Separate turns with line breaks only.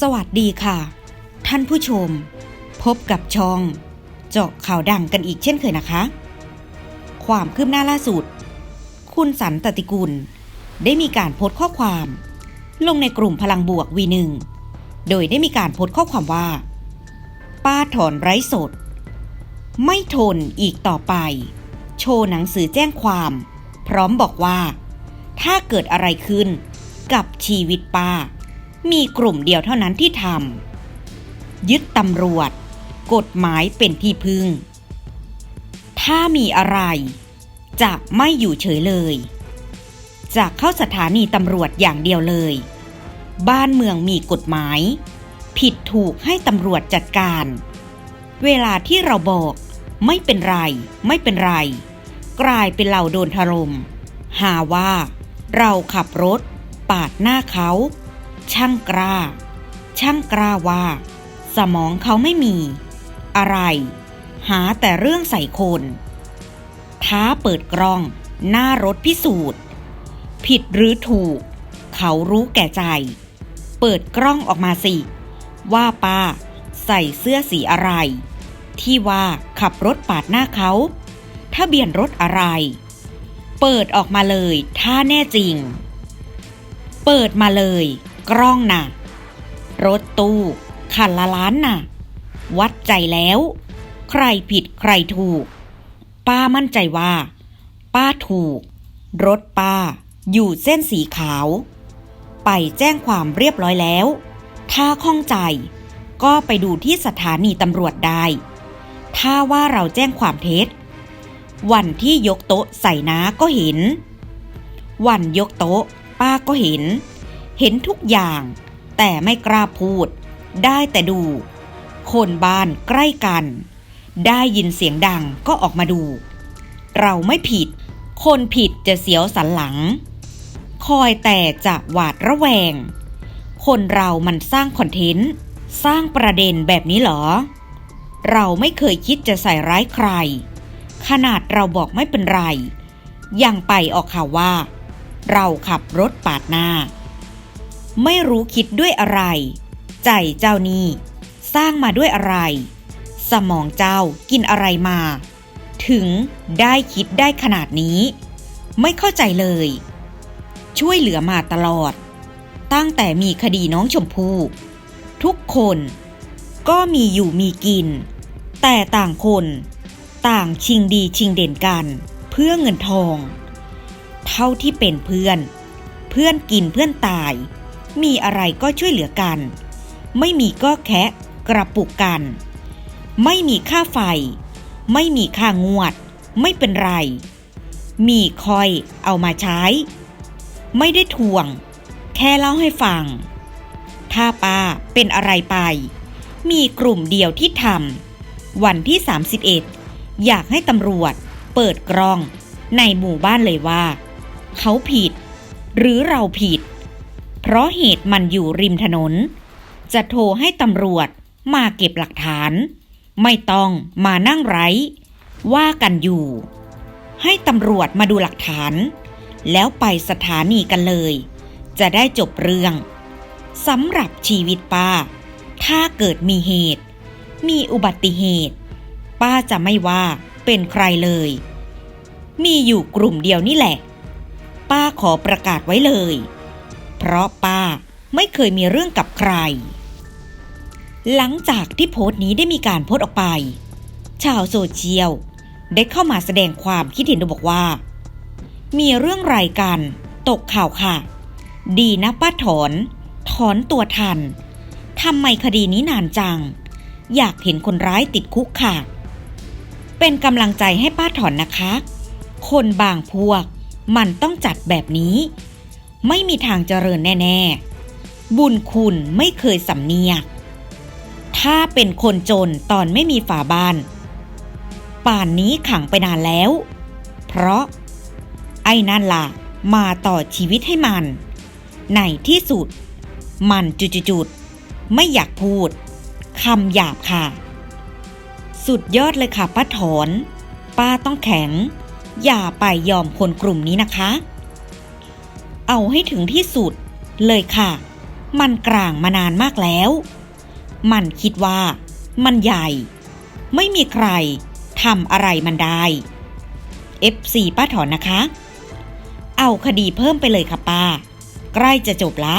สวัสดีค่ะ ท่านผู้ชม พบกับช่อง เจาะข่าวดังกันอีกเช่นเคยนะคะ ความคืบหน้าล่าสุด คุณสันตติกุล ได้มีการโพสต์ข้อความ ลงในกลุ่มพลังบวกวีหนึ่งโดยได้มีการโพสต์ข้อความว่า ป้าถอนไร้สด ไม่ทนอีกต่อไป โชว์หนังสือแจ้งความ พร้อมบอกว่า ถ้าเกิดอะไรขึ้นกับชีวิตป้า มีกลุ่มเดียวเท่านั้นที่ทำยึดตำรวจ กฎหมายเป็นที่พึ่ง ถ้ามีอะไร จะไม่อยู่เฉยเลย จะเข้าสถานีตำรวจอย่างเดียวเลย บ้านเมืองมีกฎหมาย ผิดถูกให้ตำรวจจัดการ เวลาที่เราบอกไม่เป็นไร ไม่เป็นไร กลายเป็นเราโดนถลม่มหาว่า เราขับรถ ปาดหน้าเขา ช่างกล้า ช่างกล้าว่า สมองเขาไม่มี อะไร หาแต่เรื่องใส่คน ท้าเปิดกล้อง หน้ารถพิสูจน์ ผิดหรือถูก เขารู้แก่ใจ เปิดกล้องออกมาสิ ว่าป้า ใส่เสื้อสีอะไร ที่ว่าขับรถปาดหน้าเขาทะเบียนรถอะไร เปิดออกมาเลย ถ้าแน่จริง เปิดมาเลย กล้องน่ะ รถตู้คันละล้านน่ะ วัดใจแล้ว ใครผิดใครถูก ป้ามั่นใจว่า ป้าถูก รถป้าอยู่เส้นสีขาว ไปแจ้งความเรียบร้อยแล้ว ถ้าข้องใจก็ไปดูที่สถานีตำรวจได้ ถ้าว่าเราแจ้งความเท็จ วันที่ยกโต๊ะใส่น้าก็เห็น วันยกโต๊ะป้าก็เห็น เห็นทุกอย่าง แต่ไม่กล้าพูด ได้แต่ดู คนบ้านใกล้กัน ได้ยินเสียงดังก็ออกมาดู เราไม่ผิด คนผิดจะเสียวสันหลัง คอยแต่จะหวาดระแวง คนเรามันสร้างคอนเทนต์ สร้างประเด็นแบบนี้เหรอ เราไม่เคยคิดจะใส่ร้ายใคร ขนาดเราบอกไม่เป็นไร ยังไปออกข่าวว่า เราขับรถปาดหน้า ไม่รู้คิดด้วยอะไร ใจเจ้านี่สร้างมาด้วยอะไร สมองเจ้ากินอะไรมา ถึงได้คิดได้ขนาดนี้ ไม่เข้าใจเลย ช่วยเหลือมาตลอด ตั้งแต่มีคดีน้องชมพู่ทุกคนก็มีอยู่มีกิน แต่ต่างคน ต่างชิงดีชิงเด่นกัน เพื่อเงินทอง เท่าที่เป็นเพื่อน เพื่อนกินเพื่อนตาย มีอะไรก็ช่วยเหลือกัน ไม่มีก็แคะกระปุกกัน ไม่มีค่าไฟ ไม่มีค่างวด ไม่เป็นไร มีคอยเอามาใช้ ไม่ได้ทวง แค่เล่าให้ฟัง ถ้าป้าเป็นอะไรไป มีกลุ่มเดียวที่ทำวันที่ 31 อยากให้ตำรวจเปิดกล้องในหมู่บ้านเลยว่า เขาผิด หรือเราผิด เพราะเหตุมันอยู่ริมถนน จะโทรให้ตำรวจมาเก็บหลักฐาน ไม่ต้องมานั่งไร้ ว่ากันอยู่ ให้ตำรวจมาดูหลักฐาน แล้วไปสถานีกันเลย จะได้จบเรื่องสำหรับชีวิตป้า ถ้าเกิดมีเหตุ มีอุบัติเหตุ ป้าจะไม่ว่าเป็นใครเลย มีอยู่กลุ่มเดียวนี่แหละ ป้าขอประกาศไว้เลย เพราะป้าไม่เคยมีเรื่องกับใคร หลังจากที่โพสต์นี้ได้มีการโพสต์ออกไป ชาวโซเชียลได้เข้ามาแสดงความคิดเห็นโดยบอกว่า มีเรื่องไรกัน ตกข่าวค่ะ ดีนะป้าถอน ถอนตัวทันทำไมคดีนี้นานจัง อยากเห็นคนร้ายติดคุกค่ะ เป็นกำลังใจให้ป้าถอนนะคะ คนบางพวกมันต้องจัดแบบนี้ ไม่มีทางเจริญแน่ ๆ บุญคุณไม่เคยสำเนียก ถ้าเป็นคนจนตอนไม่มีฝาบ้าน ป่านนี้ขังไปนานแล้ว เพราะ ไอ้นั่นล่ะ มาต่อชีวิตให้มัน ในที่สุด มันจุดๆไม่อยากพูดคำหยาบค่ะ สุดยอดเลยค่ะป้าถอน ป้าต้องแข็ง อย่าไปยอมคนกลุ่มนี้นะคะ เอาให้ถึงที่สุด เลยค่ะ มันกลางมานานมากแล้ว มันคิดว่า มันใหญ่ ไม่มีใครทำอะไรมันได้ F4 ป้าถอนนะคะ เอาคดีเพิ่มไปเลยค่ะป้า ใกล้จะจบละ